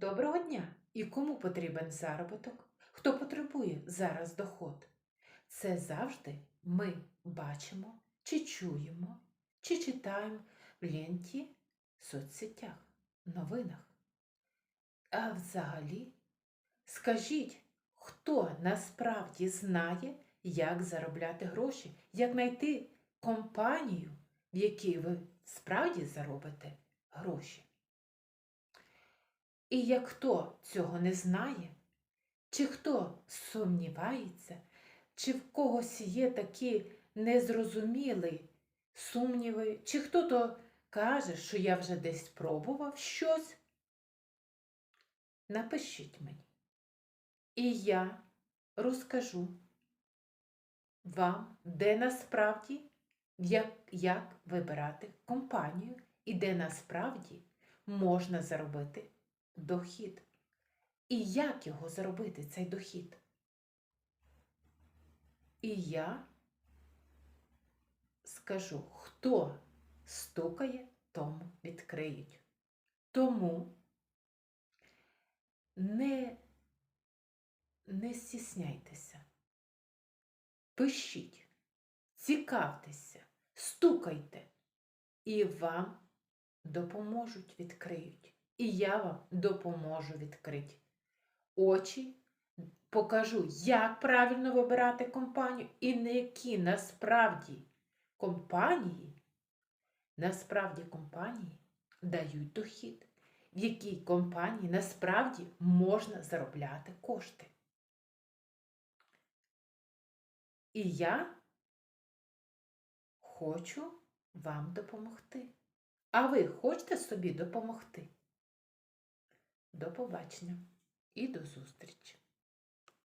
Доброго дня! І кому потрібен заробіток? Хто потребує зараз доход? Це завжди ми бачимо, чи чуємо, чи читаємо в ленті, соцсетях, новинах. А взагалі, скажіть, хто насправді знає, як заробляти гроші, як знайти компанію, в якій ви справді заробите гроші? І як хто цього не знає, чи хто сумнівається, чи в когось є такі незрозумілі сумніви, чи хто то каже, що я вже десь пробував щось, напишіть мені. І я розкажу вам, де насправді, як, як вибирати компанію і де насправді можна заробити дохід. І як його заробити, цей дохід? І я скажу, хто стукає, тому відкриють. Тому не, не стісняйтеся, пишіть, цікавтеся, стукайте, і вам допоможуть, відкриють. І я вам допоможу відкрити очі, покажу, як правильно вибирати компанію і на які насправді компанії, насправді компанії дають дохід, в якій компанії насправді можна заробляти кошти. І я хочу вам допомогти. А ви хочете собі допомогти? До побачення і до зустрічі!